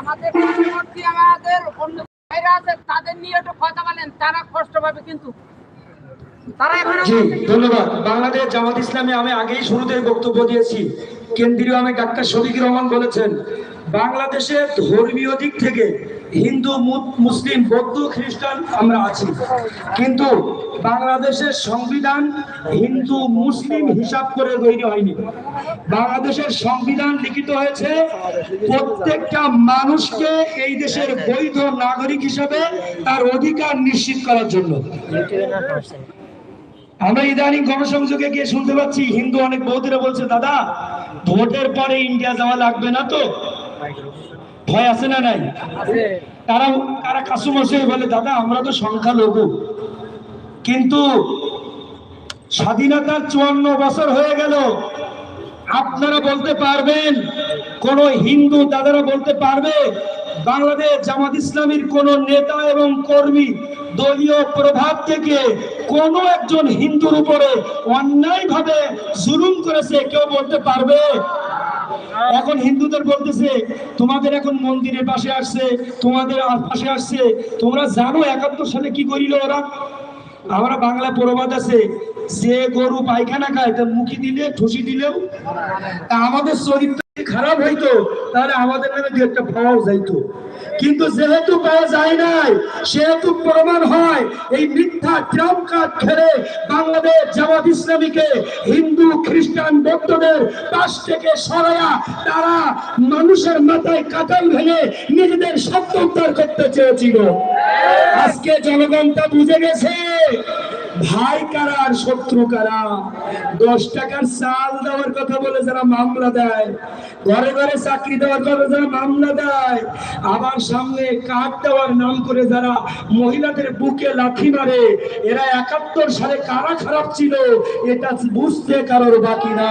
আমাদের আমাদের অন্য ভাইরা আছে তাদের নিয়ে একটু কথা বলেন। তারা কষ্ট পাবে কিন্তু। তারা এখন জি ধন্যবাদ। বাংলাদেশ জামাত ইসলামে আমি আগেই শুরুতে বক্তব্য দিয়েছি। কেন্দ্রীয় আমি ডাক্তার শফিক রহমান বলেছেন বাংলাদেশের ধর্মীয় দিক থেকে হিন্দু মুসলিম, বৌদ্ধ, খ্রিস্টান আমরা আছি। কিন্তু বাংলাদেশের সংবিধান হিন্দু, মুসলিম হিসাব করে তৈরি হয়নি। বাংলাদেশের সংবিধান লিখিত হয়েছে, প্রত্যেকটা মানুষকে এই দেশের বৈধ নাগরিক হিসাবে তার অধিকার নিশ্চিত করার জন্য। আমরা ইদানিং গণসংযোগে গিয়ে শুনতে পাচ্ছি, হিন্দু অনেক বৌদিরা বলছে, দাদা, ভোটের পরে ইন্ডিয়া যাওয়া লাগবে না তো? ভয় আছে না নাই? তারা তারা কাসুমাসে বলে দাদা আমরা তো সংখ্যালঘু। কিন্তু স্বাধীনতার চুয়ান্ন বছর হয়ে গেল। আপনারা বলতে পারবেন কোন হিন্দু দাদারা বলতে পারবে বাংলাদেশ জামাত ইসলামীর কোন নেতা এবং কর্মী দলীয় প্রভাব থেকে কোন একজন হিন্দুর উপরে অন্যায় ভাবে জুলুম করেছে কেউ বলতে পারবে? এখন হিন্দুদের বলতেছে, তোমাদের এখন মন্দিরের পাশে আসছে, তোমাদের পাশে আসছে। তোমরা জানো একাত্তর সালে কি করিল ওরা? আমরা বাংলা প্রবাদ আছে, যে গরু পায়খানা খায় তার মুখি দিলে ঠুসি দিলেও তা আমাদের চরিত্র খারাপ হইতো, তাহলে আমাদের নামে দু একটা পাওয়াও যাইতো। কিন্তু যেহেতু পাওয়া যায় নাই, সেহেতু প্রমাণ হয়, এই মিথ্যা ট্রাম্প কার্ড খেলে বাংলাদেশ জামাত ইসলামীকে হিন্দু, খ্রিস্টান, বৌদ্ধদের পাশ থেকে সরায়া তারা মানুষের মাথায় কাটাল ভেঙে নিজেদের সত্য উদ্ধার করতে চেয়েছিল। আজকে জনগণ তা বুঝে গেছে। ভাই কারা আর শত্রু কারা? দশ টাকার চাল দেওয়ার কথা বলে যারা মামলা দেয়, ঘরে ঘরে চাকরি দেওয়ার কথা যারা মামলা দেয়, আবার সামনে কার্ড দেওয়ার নাম করে যারা মহিলাদের বুকে লাথি মারে, এরা একাত্তর সালে কারা খারাপ ছিল এটা বুঝতে কারোর বাকি না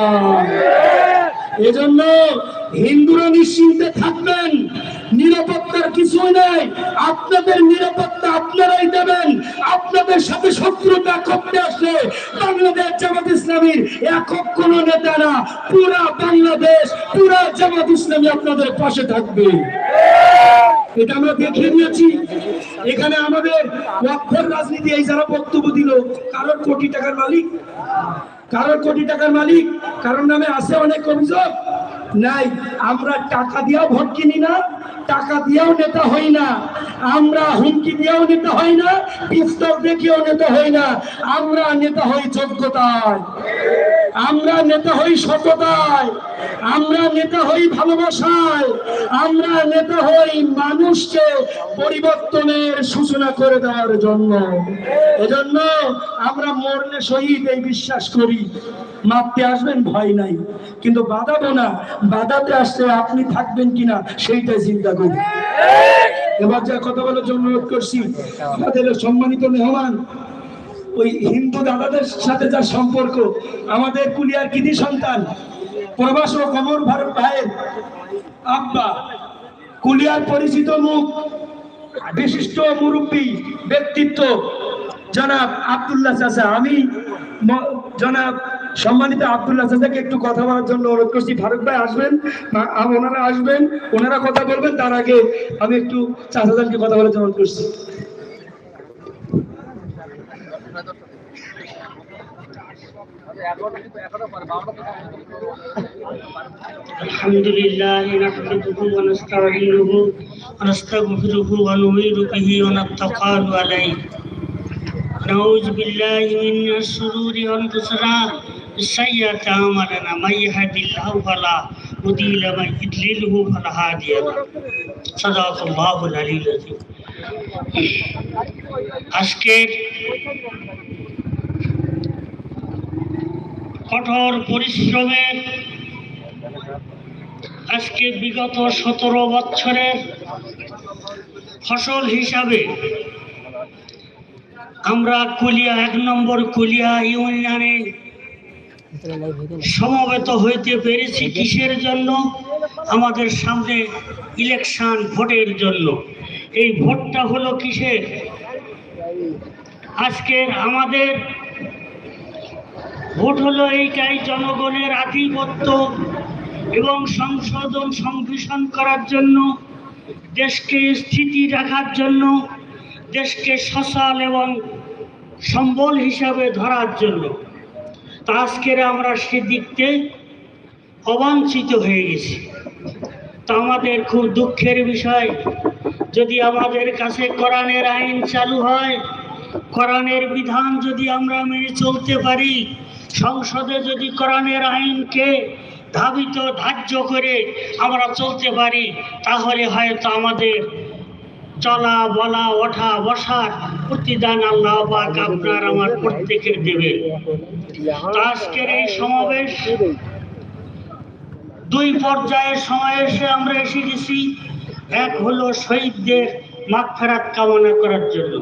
এজন্য হিন্দুরা নিশ্চিন্তে থাকবেন নিরাপত্তার কিছুই নাই। আপনাদের নিরাপত্তা আপনারাই দেবেন। আপনাদের সাথে শত্রুতা করতে আসলে বাংলাদেশ জামাত ইসলামীর একক কোন নেতা না পুরা বাংলাদেশ, পুরা জামাত ইসলামী আপনাদের পাশে থাকবে। এটা আমরা দেখিয়ে দিয়েছি এখানে আমাদের অক্ষর রাজনীতি এই যারা বক্তব্য দিল, কারোর কোটি টাকার মালিক, কারোর কোটি টাকার মালিক, কারোর নামে আছে অনেক অভিযোগ। নাই, আমরা টাকা দিয়েও ভোট কিনি না, টাকা দিয়েও নেতা হই না, আমরা হুমকি দিয়েও নেতা হই না, পিস্তল দেখিয়েও নেতা হই না, আমরা নেতা হই যোগ্যতায়। আমরা নেতা হই সততায়, আমরা নেতা হই ভালোবাসায়, আমরা নেতা হই মানুষকে পরিবর্তনের সূচনা করে দেওয়ার জন্য। এজন্য আমরা মরলে শহীদ, এই বিশ্বাস করি। মারতে আসবেন, ভয় নাই। কিন্তু বাধাবো না, বাধাতে আসছে আপনি থাকবেন কিনা, সেইটাই চিন্তা করি। এবার যা কথা বলার জন্য অনুরোধ করছি। আমাদের সম্মানিত মেহমান ওই হিন্দু দাদাদের সাথে যার সম্পর্ক, আমাদের কুলিয়ার কৃতি সন্তান প্রবাস ও কমর ভারত ভাইয়ের আব্বা, কুলিয়ার পরিচিত মুখ, বিশিষ্ট মুরব্বী, ব্যক্তিত্ব, জনাব আব্দুল্লাহ চাচা। আমি জনাব সম্মানিত আব্দুল্লাহ চাচাকে একটু কথা বলার জন্য অনুরোধ করছি। ফারুক ভাই আসবেন ওনারা আসবেন, ওনারা কথা বলবেন, তার আগে আমি একটু চাচাদানকে কথা বলার জন্য অনুরোধ করছি। الحمد لله نحمده ونستعينه ونستغفره ونؤمن به ونتقال عليه نعوذ بالله من شرور انفسنا سيئات اعمالنا من يهد الله فلا مضل له ومن يضلله فلا هادي له صدق الله العلي العظيم আজকের কঠোর পরিশ্রমের আজকে বিগত সতেরো বছরের ফসল হিসাবে আমরা কুলিয়া, এক নম্বর কুলিয়া ইউনিয়নে সমবেত হইতে পেরেছি কিসের জন্য? আমাদের সামনে ইলেকশন ভোটের জন্য। এই ভোটটা হলো কিসের? আজকের আমাদের ভোট হলো এইটাই জনগণের আধিপত্য এবং সংশোধন সংবিধান করার জন্য, দেশকে স্থিতি রাখার জন্য, দেশকে সসাল এবং সম্বল হিসাবে ধরার জন্য। তা আজকের আমরা সেদিকতে অবাঞ্ছিত হয়ে গেছি। তা আমাদের খুব দুঃখের বিষয়, যদি আমাদের কাছে কোরআনের আইন চালু হয়, কোরআনের বিধান যদি আমরা মেনে চলতে পারি সংসদে যদি কোরআনের আইনকে ধাবিত ধার্য করে আমরা চলতে পারি, তাহলে হয়তো আমাদের চলা, বলা, ওঠা, বসার প্রতিদান আল্লাহ আপনার আমার প্রত্যেকের দেবে। আজকের এই সমাবেশ দুই পর্যায়ের সমাবেশে আমরা এসে গেছি। এক হলো শহীদদের মাগফেরাত কামনা করার জন্য।